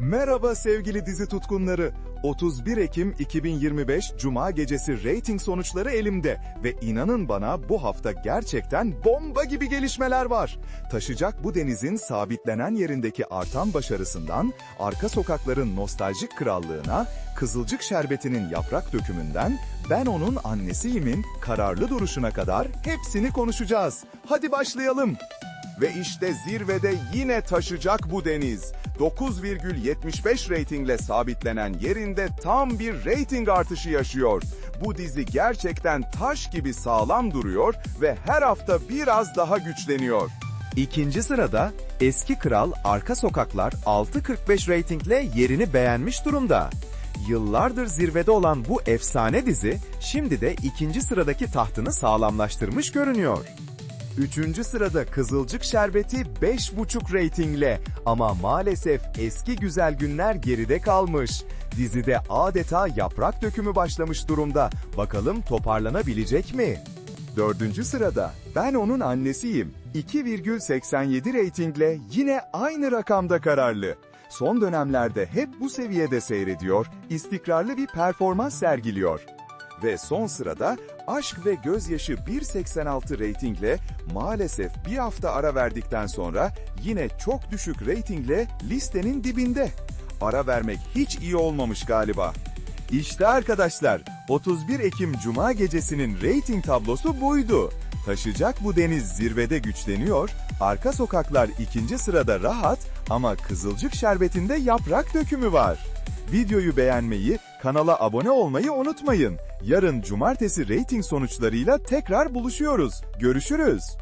Merhaba sevgili dizi tutkunları. 31 Ekim 2025 Cuma gecesi reyting sonuçları elimde ve inanın bana bu hafta gerçekten bomba gibi gelişmeler var. Taşacak bu denizin sabitlenen yerindeki artan başarısından, arka sokakların nostaljik krallığına, Kızılcık şerbetinin yaprak dökümünden, ben onun annesiyim'in kararlı duruşuna kadar hepsini konuşacağız. Hadi başlayalım. Ve işte zirvede yine taşacak bu deniz. 9,75 reytingle sabitlenen yerinde tam bir reyting artışı yaşıyor. Bu dizi gerçekten taş gibi sağlam duruyor ve her hafta biraz daha güçleniyor. İkinci sırada Eski Kral Arka Sokaklar 6.45 reytingle yerini beğenmiş durumda. Yıllardır zirvede olan bu efsane dizi şimdi de ikinci sıradaki tahtını sağlamlaştırmış görünüyor. Üçüncü sırada Kızılcık Şerbeti 5.5 reytingle ama maalesef eski güzel günler geride kalmış. Dizide adeta yaprak dökümü başlamış durumda. Bakalım toparlanabilecek mi? Dördüncü sırada Ben Onun Annesiyim. 2,87 reytingle yine aynı rakamda kararlı. Son dönemlerde hep bu seviyede seyrediyor, istikrarlı bir performans sergiliyor. Ve son sırada Aşk ve Gözyaşı 1.86 reytingle maalesef bir hafta ara verdikten sonra yine çok düşük reytingle listenin dibinde. Ara vermek hiç iyi olmamış galiba. İşte arkadaşlar 31 Ekim Cuma gecesinin reyting tablosu buydu. Taşacak bu deniz zirvede güçleniyor, arka sokaklar ikinci sırada rahat ama Kızılcık Şerbeti'nde yaprak dökümü var. Videoyu beğenmeyi, kanala abone olmayı unutmayın. Yarın cumartesi reyting sonuçlarıyla tekrar buluşuyoruz. Görüşürüz.